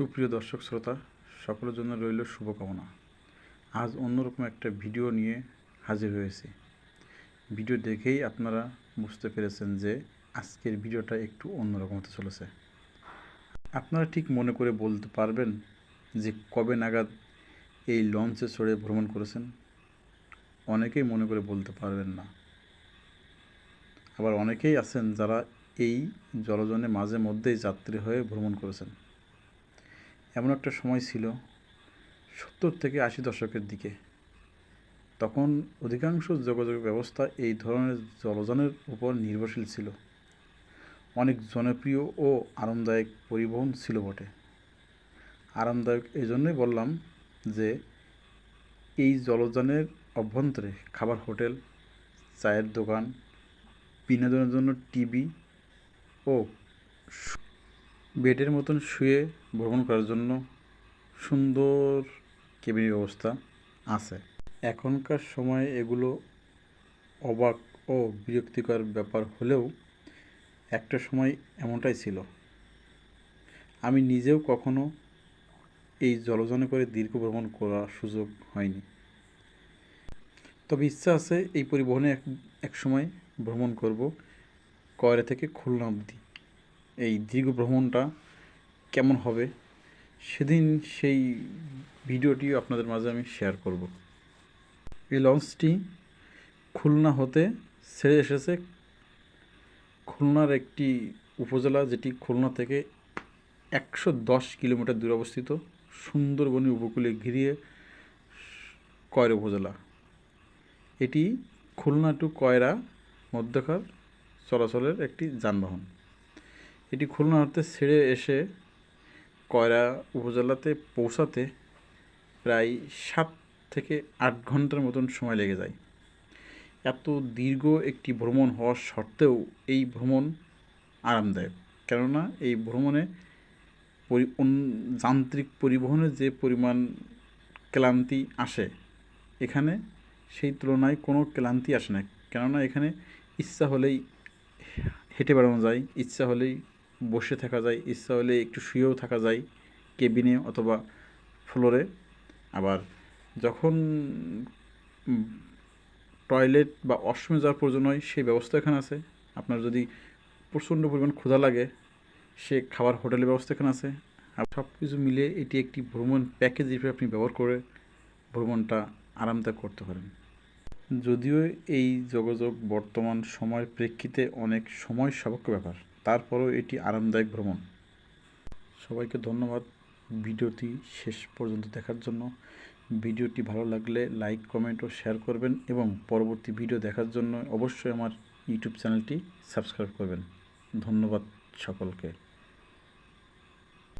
সুপ্রিয় দর্শক শ্রোতা, সকলের জন্য রইল শুভকামনা। আজ অন্যরকম একটা ভিডিও নিয়ে হাজির হয়েছি। ভিডিও দেখেই আপনারা বুঝতে পেরেছেন যে আজকের ভিডিওটা একটু অন্যরকম হতে চলেছে। আপনারা ঠিক মনে করে বলতে পারবেন যে কবে নাগাদ এই লঞ্চে চড়ে ভ্রমণ করেছেন? অনেকেই মনে করে বলতে পারবেন না। আবার অনেকেই আছেন যারা এই জলজনে মাঝে মধ্যেই যাত্রী হয়ে ভ্রমণ করেছেন। এমন একটা সময় ছিল সত্তর থেকে আশি দশকের দিকে। তখন অধিকাংশ যোগাযোগ ব্যবস্থা এই ধরনের জলযানের উপর নির্ভরশীল ছিল। অনেক জনপ্রিয় ও আরামদায়ক পরিবহন ছিল বটে। আরামদায়ক এই জন্যই বললাম যে, এই জলযানের অভ্যন্তরে খাবার হোটেল, চায়ের দোকান, বিনোদনের জন্য টিভি ও বেডের মতন শুয়ে ভ্রমণ করার জন্য সুন্দর কেবিনের ব্যবস্থা আছে। এখনকার সময়ে এগুলো অবাক ও বিরক্তিকর ব্যাপার হলেও একটা সময় এমনটাই ছিল। আমি নিজেও কখনো এই জলযানে করে দীর্ঘ ভ্রমণ করার সুযোগ হয়নি। তবে ইচ্ছা আছে এই পরিবহনে এক এক সময় ভ্রমণ করব, কয়রা থেকে খুলনা অবধি। এই দীর্ঘ ভ্রমণটা কেমন হবে? সেদিন সেই ভিডিওটিও আপনাদের মাঝে আমি শেয়ার করব। এই লঞ্চটি খুলনা হতে ছেড়ে এসেছে। খুলনার একটি উপজেলা যেটি খুলনা থেকে একশো দশ কিলোমিটার দূরে অবস্থিত, সুন্দরবনী উপকূলে ঘিরিয়ে কয়রা উপজেলা। এটি খুলনা টু কয়রা মধ্যকার চলাচলের একটি যানবাহন। এটি খুলনা হতে ছেড়ে এসে কয়রা উপজেলাতে পৌঁছাতে প্রায় সাত থেকে আট ঘণ্টার মতন সময় লেগে যায়। এত দীর্ঘ একটি ভ্রমণ হওয়ার সত্ত্বেও এই ভ্রমণ আরামদায়ক। কেননা এই ভ্রমণে পরি যান্ত্রিক পরিবহনে যে পরিমাণ ক্লান্তি আসে, এখানে সেই তুলনায় কোনো ক্লান্তি আসে না। কেননা এখানে ইচ্ছা হলেই হেঁটে বেড়ানো যায়, ইচ্ছা হলেই বসে থাকা যায়, ইচ্ছা হলে একটু শুয়েও থাকা যায় কেবিনে অথবা ফ্লোরে আবার যখন টয়লেট বা অশ্রমে যাওয়ার প্রয়োজন হয়, সেই ব্যবস্থা এখানে আছে। আপনার যদি প্রচণ্ড পরিমাণ ক্ষুধা লাগে, সে খাবার হোটেলের ব্যবস্থা এখানে আছে। আর সব কিছু মিলে এটি একটি ভ্রমণ প্যাকেজ হিসেবে আপনি ব্যবহার করে ভ্রমণটা আরামদায়ক করতে পারেন। যদিও এই যোগাযোগ বর্তমান সময়ের প্রেক্ষিতে অনেক সময় সাপেক্ষ ব্যাপার। তারপরেও এটি আরামদায়ক ভ্রমণ। সবাইকে ধন্যবাদ ভিডিওটি শেষ পর্যন্ত দেখার জন্য। ভিডিওটি ভালো লাগলে লাইক, কমেন্ট ও শেয়ার করবেন এবং পরবর্তী ভিডিও দেখার জন্য অবশ্যই আমার ইউটিউব চ্যানেলটি সাবস্ক্রাইব করবেন। ধন্যবাদ সকলকে।